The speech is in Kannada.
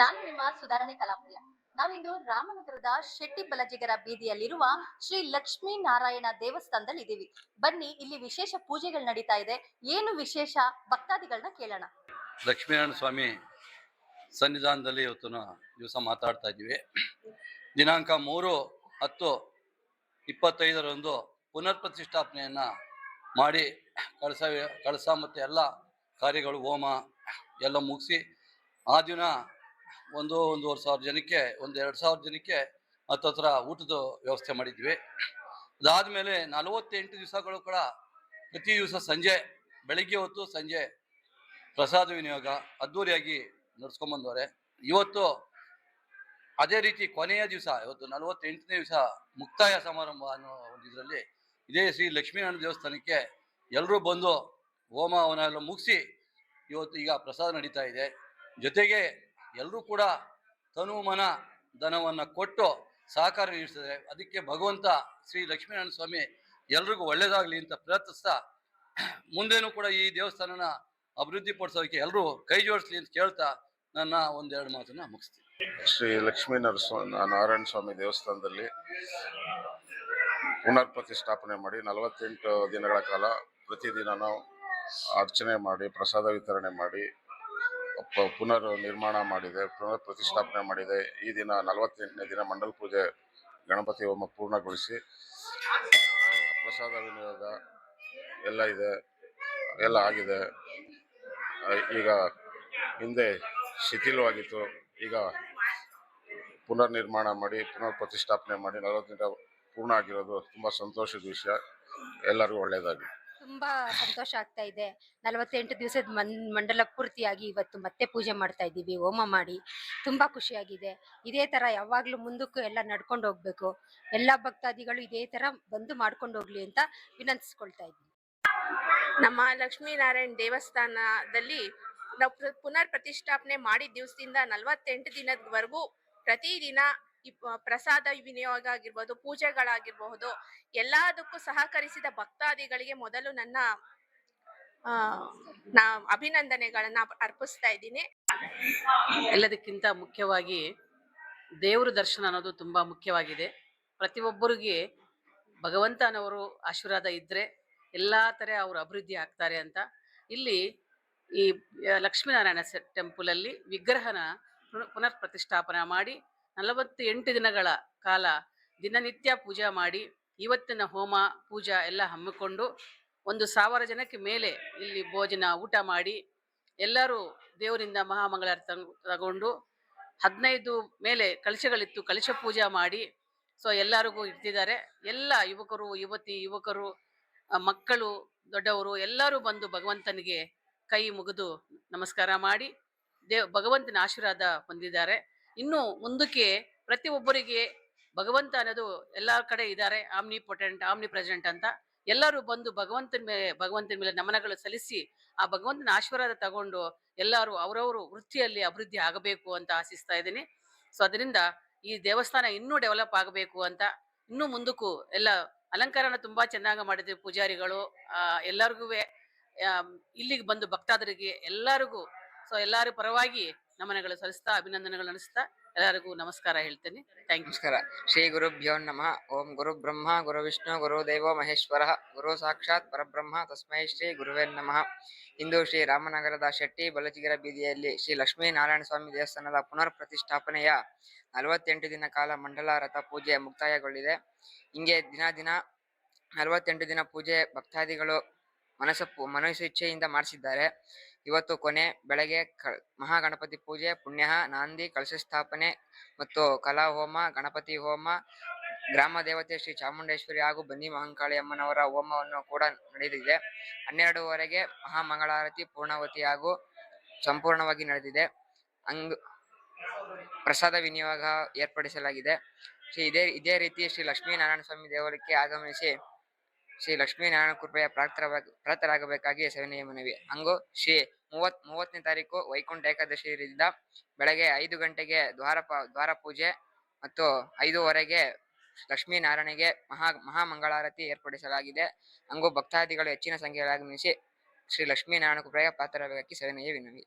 ನಾನು ನಿಮ್ಮ ಸುಧಾರಣೆ ಕಲಾಪ್ರಿಯ. ನಾವಿಂದು ರಾಮನಗರದ ಶೆಟ್ಟಿ ಬಲಜಿಗರ ಬೀದಿಯಲ್ಲಿರುವ ಶ್ರೀ ಲಕ್ಷ್ಮೀ ನಾರಾಯಣ ದೇವಸ್ಥಾನದಲ್ಲಿ ಇದ್ದೀವಿ. ಬನ್ನಿ, ಇಲ್ಲಿ ವಿಶೇಷ ಪೂಜೆಗಳು ನಡೀತಾ ಇದೆ. ಏನು ವಿಶೇಷ? ಭಕ್ತಾದಿಗಳನ್ನ ಕೇಳೋಣ. ಲಕ್ಷ್ಮೀನಾರಾಯಣ ಸ್ವಾಮಿ ಸನ್ನಿಧಾನದಲ್ಲಿ ಇವತ್ತು ದಿವಸ ಮಾತಾಡ್ತಾ ಇದ್ದೀವಿ. ದಿನಾಂಕ ಮೂರು ಹತ್ತು ಇಪ್ಪತ್ತೈದರಂದು ಪುನರ್ ಪ್ರತಿಷ್ಠಾಪನೆಯನ್ನ ಮಾಡಿ ಕಳಸ ಕಳಸ ಮತ್ತು ಎಲ್ಲ ಕಾರ್ಯಗಳು ಹೋಮ ಎಲ್ಲ ಮುಗಿಸಿ ಆ ದಿನ ಒಂದು, ಒಂದೂವರೆ ಸಾವಿರ ಜನಕ್ಕೆ, ಒಂದು ಎರಡು ಸಾವಿರ ಜನಕ್ಕೆ ಹತ್ತತ್ರ ಊಟದ ವ್ಯವಸ್ಥೆ ಮಾಡಿದ್ವಿ. ಅದಾದಮೇಲೆ ನಲವತ್ತೆಂಟು ದಿವಸಗಳು ಕೂಡ ಪ್ರತಿ ದಿವಸ ಸಂಜೆ, ಬೆಳಿಗ್ಗೆ ಹೊತ್ತು ಸಂಜೆ ಪ್ರಸಾದ ವಿನಿಯೋಗ ಅದ್ದೂರಿಯಾಗಿ ನಡ್ಸ್ಕೊಂಬಂದವ್ರೆ ಇವತ್ತು ಅದೇ ರೀತಿ ಕೊನೆಯ ದಿವಸ, ಇವತ್ತು ನಲವತ್ತೆಂಟನೇ ದಿವಸ ಮುಕ್ತಾಯ ಸಮಾರಂಭ ಅನ್ನೋ ಒಂದು ಇದರಲ್ಲಿ ಇದೇ ಶ್ರೀ ಲಕ್ಷ್ಮೀನಾರಾಯಣ ದೇವಸ್ಥಾನಕ್ಕೆ ಎಲ್ಲರೂ ಬಂದು ಹೋಮ ಹವನ ಎಲ್ಲ ಮುಗಿಸಿ ಇವತ್ತು ಈಗ ಪ್ರಸಾದ ನಡೀತಾ ಇದೆ. ಜೊತೆಗೆ ಎಲ್ಲರೂ ಕೂಡ ತನು ಮನ ಧನವನ್ನು ಕೊಟ್ಟು ಸಹಕಾರ ನೀಡಿಸಿದರೆ ಅದಕ್ಕೆ ಭಗವಂತ ಶ್ರೀ ಲಕ್ಷ್ಮೀನಾರಾಯಣ ಸ್ವಾಮಿ ಎಲ್ರಿಗೂ ಒಳ್ಳೇದಾಗಲಿ ಅಂತ ಪ್ರಯತ್ನಿಸ್ತಾ ಮುಂದೇನು ಕೂಡ ಈ ದೇವಸ್ಥಾನನ ಅಭಿವೃದ್ಧಿ ಪಡಿಸೋದಕ್ಕೆ ಎಲ್ಲರೂ ಕೈ ಜೋಡಿಸ್ಲಿ ಅಂತ ಕೇಳ್ತಾ ನನ್ನ ಒಂದೆರಡು ಮಾತನ್ನ ಮುಗಿಸ್ತೀನಿ. ಶ್ರೀ ಲಕ್ಷ್ಮೀ ನರಸ್ವ ನಾರಾಯಣ ಸ್ವಾಮಿ ದೇವಸ್ಥಾನದಲ್ಲಿ ಪುನರ್ ಪ್ರತಿಷ್ಠಾಪನೆ ಮಾಡಿ ನಲವತ್ತೆಂಟು ದಿನಗಳ ಕಾಲ ಪ್ರತಿದಿನ ನಾವು ಅರ್ಚನೆ ಮಾಡಿ, ಪ್ರಸಾದ ವಿತರಣೆ ಮಾಡಿ ಪುನರ್ ನಿರ್ಮಾಣ ಮಾಡಿದೆ, ಪುನರ್ ಪ್ರತಿಷ್ಠಾಪನೆ ಮಾಡಿದೆ. ಈ ದಿನ ನಲವತ್ತೆಂಟನೇ ದಿನ ಮಂಡಲ ಪೂಜೆ ಗಣಪತಿ ಹೋಮ ಪೂರ್ಣಗೊಳಿಸಿ ಪ್ರಸಾದ ವಿನಿಯೋಗ ಎಲ್ಲ ಇದೆ, ಎಲ್ಲ ಆಗಿದೆ. ಈಗ ಹಿಂದೆ ಶಿಥಿಲವಾಗಿತ್ತು. ಈಗ ಪುನರ್ ನಿರ್ಮಾಣ ಮಾಡಿ, ಪುನರ್ ಪ್ರತಿಷ್ಠಾಪನೆ ಮಾಡಿ ನಲವತ್ತು ಪೂರ್ಣ ಆಗಿರೋದು ತುಂಬಾ ಸಂತೋಷದ ವಿಷಯ. ಎಲ್ಲರಿಗೂ ಒಳ್ಳೆಯದಾಗಲಿ. ತುಂಬಾ ಸಂತೋಷ ಆಗ್ತಾ ಇದೆ. ನಲವತ್ತೆಂಟು ದಿವಸದ ಮಂಡಲ ಪೂರ್ತಿಯಾಗಿ ಇವತ್ತು ಮತ್ತೆ ಪೂಜೆ ಮಾಡ್ತಾ ಇದ್ದೀವಿ. ಹೋಮ ಮಾಡಿ ತುಂಬಾ ಖುಷಿಯಾಗಿದೆ. ಇದೇ ತರ ಯಾವಾಗ್ಲೂ ಮುಂದಕ್ಕೂ ಎಲ್ಲ ನಡ್ಕೊಂಡು ಹೋಗ್ಬೇಕು. ಎಲ್ಲಾ ಭಕ್ತಾದಿಗಳು ಇದೇ ತರ ಬಂದು ಮಾಡ್ಕೊಂಡು ಹೋಗ್ಲಿ ಅಂತ ವಿನಂತಿಸ್ಕೊಳ್ತಾ ಇದ್ವಿ ನಮ್ಮ ಲಕ್ಷ್ಮೀನಾರಾಯಣ ದೇವಸ್ಥಾನದಲ್ಲಿ ನಾವು ಪುನರ್ ಪ್ರತಿಷ್ಠಾಪನೆ ಮಾಡಿದ ದಿವಸದಿಂದ ನಲವತ್ತೆಂಟು ದಿನದವರೆಗೂ ಪ್ರತಿದಿನ ಪ್ರಸಾದ ವಿನಿಯೋಗ ಆಗಿರ್ಬೋದು, ಪೂಜೆಗಳಾಗಿರಬಹುದು, ಎಲ್ಲದಕ್ಕೂ ಸಹಕರಿಸಿದ ಭಕ್ತಾದಿಗಳಿಗೆ ಮೊದಲು ನನ್ನ ನಾ, ಅಭಿನಂದನೆಗಳನ್ನ ಅರ್ಪಿಸ್ತಾ ಇದ್ದೀನಿ. ಎಲ್ಲದಕ್ಕಿಂತ ಮುಖ್ಯವಾಗಿ ದೇವರ ದರ್ಶನ ಅನ್ನೋದು ತುಂಬಾ ಮುಖ್ಯವಾಗಿದೆ. ಪ್ರತಿಯೊಬ್ಬರಿಗೆ ಭಗವಂತನವರು ಆಶೀರ್ವಾದ ಇದ್ರೆ ಎಲ್ಲ ಥರ ಅವರು ಅಭಿವೃದ್ಧಿ ಆಗ್ತಾರೆ ಅಂತ. ಇಲ್ಲಿ ಈ, ಲಕ್ಷ್ಮೀನಾರಾಯಣ ಟೆಂಪಲ್ ಟೆಂಪಲಲ್ಲಿ ವಿಗ್ರಹನ ಪುನರ್ ಪ್ರತಿಷ್ಠಾಪನೆ ಮಾಡಿ ನಲವತ್ತು ಎಂಟು ದಿನಗಳ ಕಾಲ ದಿನನಿತ್ಯ ಪೂಜೆ ಮಾಡಿ ಇವತ್ತಿನ ಹೋಮ, ಪೂಜಾ ಎಲ್ಲ ಹಮ್ಮಿಕೊಂಡು ಒಂದು ಸಾವಿರ ಜನಕ್ಕೆ ಮೇಲೆ ಇಲ್ಲಿ ಭೋಜನ ಊಟ ಮಾಡಿ ಎಲ್ಲರೂ ದೇವರಿಂದ ಮಹಾಮಂಗಳಾರತಿ ತಗ್- ತಗೊಂಡು ಹದಿನೈದು ಮೇಲೆ ಕಲಶಗಳಿತ್ತು ಕಲಶ ಪೂಜೆ ಮಾಡಿ. ಸೊ ಎಲ್ಲರಿಗೂ ಇಡ್ತಿದ್ದಾರೆ ಎಲ್ಲ ಯುವಕರು, ಯುವತಿ, ಯುವಕರು ಮಕ್ಕಳು, ದೊಡ್ಡವರು ಎಲ್ಲರೂ ಬಂದು ಭಗವಂತನಿಗೆ ಕೈ ಮುಗಿದು ನಮಸ್ಕಾರ ಮಾಡಿ ದೇವ್, ಭಗವಂತನ ಆಶೀರ್ವಾದ ಹೊಂದಿದ್ದಾರೆ. ಇನ್ನು ಮುಂದಕ್ಕೆ ಪ್ರತಿಯೊಬ್ಬರಿಗೆ ಭಗವಂತ ಅನ್ನೋದು ಎಲ್ಲ ಕಡೆ ಇದ್ದಾರೆ ಆಮ್ನಿ ಪೊಟೆಂಟ್ ಆಮ್ನಿ ಪ್ರೆಸೆಂಟ್ ಅಂತ. ಎಲ್ಲರೂ ಬಂದು ಭಗವಂತನ ಮೇಲೆ ಭಗವಂತನ ಮೇಲೆ ನಮನಗಳು ಸಲ್ಲಿಸಿ ಆ ಭಗವಂತನ ಆಶೀರ್ವಾದ ತಗೊಂಡು ಎಲ್ಲರೂ ಅವರವರು ವೃತ್ತಿಯಲ್ಲಿ ಅಭಿವೃದ್ಧಿ ಆಗಬೇಕು ಅಂತ ಆಶಿಸ್ತಾ ಇದ್ದೀನಿ. ಸೊ ಅದರಿಂದ ಈ ದೇವಸ್ಥಾನ ಇನ್ನೂ ಡೆವಲಪ್ ಆಗಬೇಕು ಅಂತ, ಇನ್ನೂ ಮುಂದಕ್ಕೂ ಎಲ್ಲ ಅಲಂಕಾರನ ತುಂಬಾ ಚೆನ್ನಾಗಿ ಮಾಡಿದ್ವಿ ಪೂಜಾರಿಗಳು ಎಲ್ಲರಿಗೂ ಇಲ್ಲಿಗೆ ಬಂದು ಭಕ್ತಾದರಿಗೆ ಎಲ್ಲರಿಗೂ. ಸೊ ಎಲ್ಲರ ಪರವಾಗಿ ನಮನಗಳು ಸಲ್ಲಿಸ್ತಾ, ಅಭಿನಂದನೆಗಳು ನಡೆಸ್ತಾ ಎಲ್ಲರಿಗೂ ನಮಸ್ಕಾರ ಹೇಳ್ತೇನೆ. ನಮಸ್ಕಾರ. ಶ್ರೀ ಗುರುಭ್ಯೋ ನಮಃ. ಓಂ ಗುರು ಬ್ರಹ್ಮ, ಗುರು ವಿಷ್ಣು, ಗುರು ದೇವೋ, ಮಹೇಶ್ವರ. ಗುರು ಸಾಕ್ಷಾತ್ ಪರಬ್ರಹ್ಮ, ತಸ್ಮೈ ಶ್ರೀ ಗುರುವೇ ನಮಃ. ಇಂದು ಶ್ರೀ ರಾಮನಗರದ ಶೆಟ್ಟಿ ಬಲಚಿಗಿರ ಬೀದಿಯಲ್ಲಿ ಶ್ರೀ ಲಕ್ಷ್ಮೀನಾರಾಯಣ ಸ್ವಾಮಿ ದೇವಸ್ಥಾನದ ಪುನರ್ ಪ್ರತಿಷ್ಠಾಪನೆಯ ನಲವತ್ತೆಂಟು ದಿನ ಕಾಲ ಮಂಡಲ ರಥ ಪೂಜೆ ಮುಕ್ತಾಯಗೊಂಡಿದೆ ಹಿಂಗೆ ದಿನ ದಿನ ನಲವತ್ತೆಂಟು ದಿನ ಪೂಜೆ ಭಕ್ತಾದಿಗಳು ಮನಸ್ಸು ಇಚ್ಛೆಯಿಂದ ಮಾಡಿಸಿದ್ದಾರೆ. ಇವತ್ತು ಕೊನೆ ಬೆಳಗ್ಗೆ ಮಹಾಗಣಪತಿ ಪೂಜೆ ಪುಣ್ಯ ನಾಂದಿ ಕಳಶ ಸ್ಥಾಪನೆ ಮತ್ತು ಕಲಾ ಹೋಮ, ಗಣಪತಿ ಹೋಮ, ಗ್ರಾಮ ದೇವತೆ ಶ್ರೀ ಚಾಮುಂಡೇಶ್ವರಿ ಹಾಗೂ ಬನ್ನಿ ಮಹಂಕಾಳಿ ಅಮ್ಮನವರ ಹೋಮವನ್ನು ಕೂಡ ನಡೆದಿದೆ. ಹನ್ನೆರಡುವರೆಗೆ ಮಹಾಮಂಗಳಾರತಿ ಪೂರ್ಣಾವತಿ ಹಾಗೂ ಸಂಪೂರ್ಣವಾಗಿ ನಡೆದಿದೆ. ಅಂಗ್, ಪ್ರಸಾದ ವಿನಿಯೋಗ ಏರ್ಪಡಿಸಲಾಗಿದೆ. ಶ್ರೀ ಇದೇ ಇದೇ ರೀತಿ ಶ್ರೀ ಲಕ್ಷ್ಮೀನಾರಾಯಣ ಸ್ವಾಮಿ ದೇವರಿಗೆ ಆಗಮಿಸಿ ಶ್ರೀ ಲಕ್ಷ್ಮೀನಾರಾಯಣ ಕೃಪೆಯ ಪ್ರಾರ್ಥರಾಗ ಪ್ರಾರ್ಥರಾಗಬೇಕಾಗಿ ಸವಿನಯ ಮನವಿ. ಹಂಗು ಶ್ರೀ ಮೂವತ್, ಮೂವತ್ತನೇ ತಾರೀಕು ವೈಕುಂಠ ಏಕಾದಶಿಯಿಂದ ಬೆಳಗ್ಗೆ ಐದು ಗಂಟೆಗೆ ದ್ವಾರ ದ್ವಾರ ಪೂಜೆ ಮತ್ತು ಐದೂವರೆಗೆ ಲಕ್ಷ್ಮೀನಾರಾಯಣಿಗೆ ಮಹಾ, ಮಹಾಮಂಗಳಾರತಿ ಏರ್ಪಡಿಸಲಾಗಿದೆ. ಹಂಗೂ ಭಕ್ತಾದಿಗಳು ಹೆಚ್ಚಿನ ಸಂಖ್ಯೆಯಲ್ಲಿ ಆಗಮಿಸಿ ಶ್ರೀ ಲಕ್ಷ್ಮೀನಾರಾಯಣ ಕೃಪೆಯ ಪಾತ್ರರಾಗಬೇಕಾಗಿ ಸವಿನಯ ವಿನವಿ